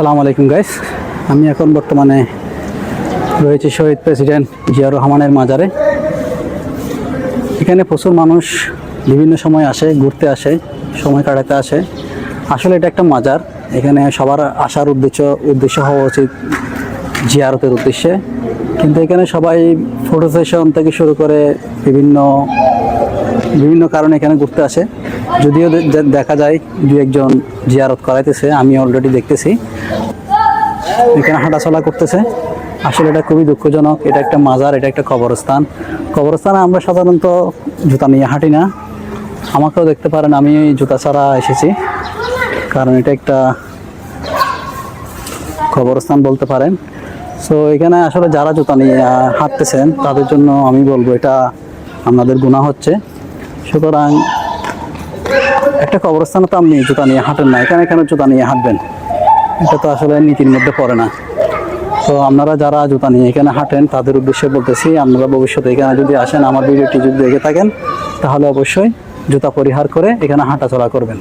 আসসালামু আলাইকুম গাইস আমি এখন বর্তমানে রয়েছে শহীদ প্রেসিডেন্ট জিয়াউর রহমানের মাজারে। এখানে প্রচুর মানুষ বিভিন্ন সময় আসে, ঘুরতে আসে, সময় কাটাতে আসে। আসলে এটা একটা মাজার। এখানে সবার আসার উদ্দেশ্য উদ্দেশ্য হওয়া উচিত জিয়ারতের উদ্দেশ্যে। কিন্তু এখানে সবাই ফটো সেশন থেকে শুরু করে বিভিন্ন বিভিন্ন কারণে এখানে ঘুরতে আসে। যদিও দেখা যায় দু একজন জিয়ারত করাইতেছে, আমি অলরেডি দেখতেছি। এখানে হাঁটাচলা করতেছে। আসলে এটা খুবই দুঃখজনক, এটা একটা মাজার, এটা একটা কবরস্থান। কবরস্থানে আমরা সাধারণত জুতা নিয়ে হাঁটি না। আমাকেও দেখতে পারেন, আমি জুতা ছাড়া এসেছি। কারণ এটা একটা কবরস্থান বলতে পারেন। সো এখানে আসলে যারা জুতা নিয়ে হাঁটতেছেন, তাদের জন্য আমি বলব এটা আপনাদের গুণা হচ্ছে। সুতরাং একটা কবরস্থানে তো আপনি জুতা নিয়ে হাঁটেন না, এখানে এখানে জুতা নিয়ে হাঁটবেন? এটা তো আসলে নীতির মধ্যে পড়ে না। তো আপনারা যারা জুতা নিয়ে এখানে হাঁটেন, তাদের উদ্দেশ্যে বলতেছি, আপনারা ভবিষ্যতে এখানে যদি আসেন, আমার ভিডিওটি যদি দেখে থাকেন, তাহলে অবশ্যই জুতা পরিহার করে এখানে হাঁটাচলা করবেন।